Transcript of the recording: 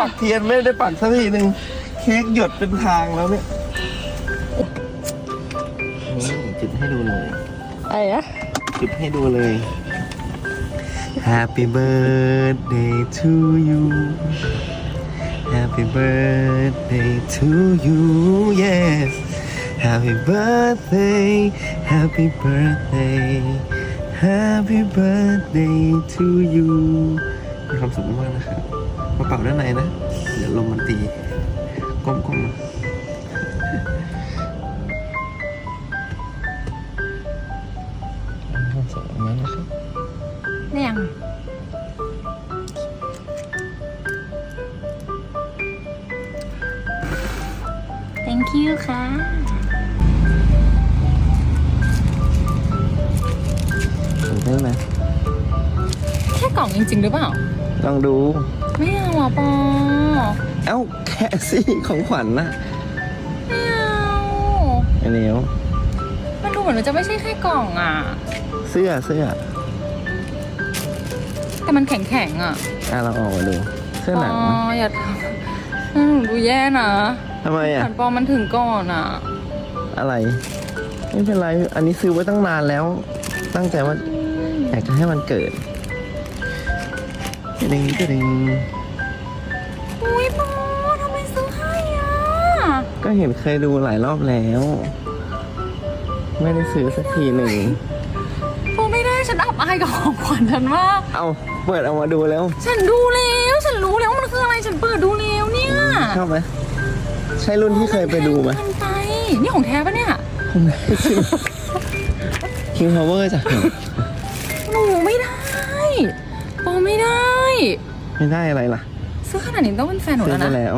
ปักเทียนไม่ได้ปักสักทีหนึ่งเค้กหยดเป็นทางแล้วเนี่ยนี่จุดให้ดูเลย อะไรนะจุดให้ดูเลย Happy birthday to you Happy birthday to you yes Happy birthday Happy birthday Happy birthday to you มีความสุขมากนะครับมาเป่าด้านในนะเดี๋ยวลมมันตีก้มๆนะมีความสุขมากนะครับเนี่ยยัง thank you ค่ะ จริง ๆ หรือเปล่าลองดู ไม่เอาอะปอเอ้าแค่สิของขวัญนะไม่เอาไอ้เหนียวมันดูเหมือนมันจะไม่ใช่แค่กล่องอะ เสื้อเสื้อแต่มันแข็งๆอะอะเราออกมาดู เสื้อหนังอ๋ออย่าทำอืมดูแย่นะทำไมอะขันปอมันถึงก่อนอะ อะไร ไม่เป็นไร อันนี้ซื้อไว้ตั้งนานแล้ว ตั้งใจว่าอยากจะให้มันเกิด กระดิ่งกระดิ่งอุ้ยปอทำไมซื้อให้อะ ก็เห็นเคยดูหลายรอบแล้ว ไม่ได้ซื้อสักทีหนึ่งปอไม่ได้ฉันอับอายกับของขวัญฉันมาก เอาเปิดเอามาดูแล้ว ฉันดูแล้วฉันรู้แล้วมันคืออะไรฉันเปิดดูแล้วเนี่ยชอบไหมใช่รุ่นที่เคยไปดูไหมนไปนี่ของแท้ปะเนี่ยผมได้ซื้อ King Power จ้ะหนูไม่ได้ปอ ไม่ได้ไม่ได้อะไรล่ะซื้อขนาดนี้ต้องเป็นแฟนหนูซื้อแล้วไปนะ แล้ว